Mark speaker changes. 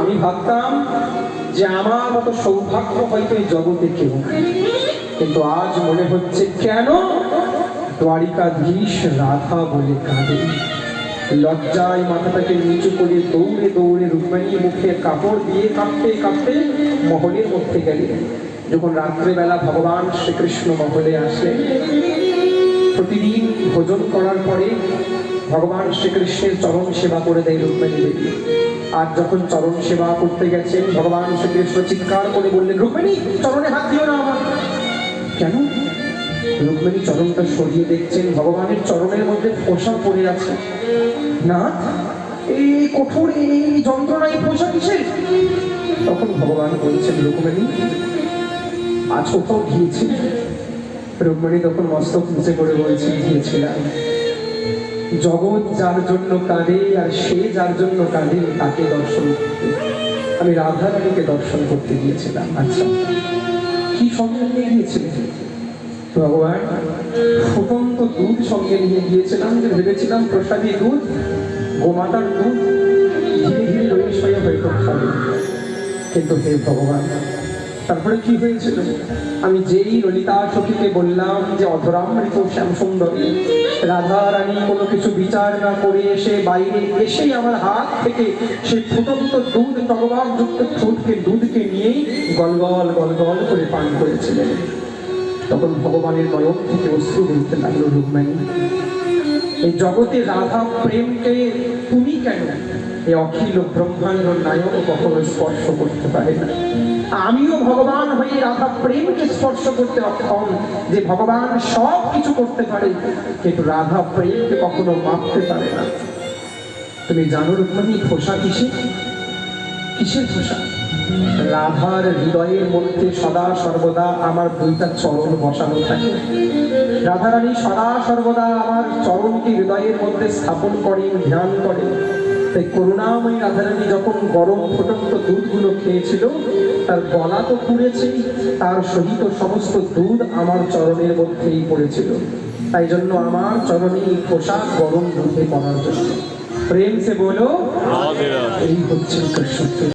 Speaker 1: আমি ভাবতাম যে আমার মতো সৌভাগ্য হয়তো এই জগতে কেউ কিন্তু আজ মনে হচ্ছে, কেন? দ্বারিকাধীশ রাধা বলে কাঁদে। লজ্জায় মাথাটাকে নিচু করে দৌড়ে দৌড়ে রুক্মিণী মুখে কাপড় দিয়ে কাঁপতে কাঁপতে মহলের মধ্যে গেলে। যখন রাত্রেবেলা ভগবান শ্রীকৃষ্ণ মহলে আসে প্রতিদিন ভোজন করার পরে ভগবান শ্রীকৃষ্ণের চরম সেবা করে দেয় রুক্মিণী দেবী। আর যখন চরণ সেবা করতে গেছেন, ভগবান শ্রীকৃষ্ণ চিৎকার করে বললেন, রুক্মিণী, চরণে হাত দিও না আমার। কেন? রুক্মিণী চরণটা সরিয়ে দেখছেন, ভগবানের চরণের মধ্যে পোষা পড়ে আছে। না এই কঠোর, এই যন্ত্রণায় পোষা কিসের? তখন ভগবান বলছেন, রুক্মিণী, আজ কোথাও গিয়েছি রুক্মিণী তখন মস্তক নিচে করে বলছেন গিয়েছিলাম। জগৎ যার জন্য কাঁদে আর সে যার জন্য কাঁদে তাকে দর্শন করতে। আমি রাধা রানীকে দর্শন করতে গিয়েছিলাম আচ্ছা। কি সঙ্গে নিয়ে গিয়েছিলেন? ভগবান, ফুটন্ত দুধ সঙ্গে নিয়ে গিয়েছিলাম যে ভেবেছিলাম প্রসাদী দুধ, গোমাতার দুধ, ধীরে ধীরে হয়তো কিন্তু হে ভগবান তারপরে কি হয়েছিল? আমি যেই ললিতা সখীকে বললাম যে, অধরামৃত শ্যাম সুন্দরী রাধা রানী কোনো কিছু বিচার না করে এসে বাইরে এসেই আমার হাত থেকে সেই ফুটন্ত দুধ টগবাগ যুক্ত ঠোঁটকে দুধকে নিয়েই গলগল গলগল করে পান করেছিলেন। তখন ভগবানের নয়ন থেকে অশ্রু বলতে লাগল রুক্মিণী এই জগতে রাধা প্রেমকে তুমি কেন এই অখিল ব্রহ্মাণ্ড নায়ক কখনো স্পর্শ করতে পারে না? আমিও ভগবান হয়ে রাধা প্রেমকে স্পর্শ করতে অক্ষম যে ভগবান সব কিছু করতে পারে, কিন্তু রাধা প্রেমকে কখনো মাপতে পারে না। তুমি জানো রুক্মিণী, খোসা কিসে? কিসের খোসা? রাধার হৃদয়ের মধ্যে সদা সর্বদা আমার দুইটা চরণ বসানো থাকে। রাধারানী সদা সর্বদা আমার চরণকে হৃদয়ের মধ্যে স্থাপন করেন ধ্যান করেন। তাই করুণাময়ী রাধারানী যখন গরম ফুটন্ত দুধগুলো খেয়েছিল তার গলা তো পুড়েছেই তার সহিত সমস্ত দুধ আমার চরণের মধ্যেই পড়েছিল। তাই জন্য আমার চরণে এই পোশাক গরম দুধে পড়ার জন্য। প্রেম সে বলো এই হচ্ছে কৃষ্ণ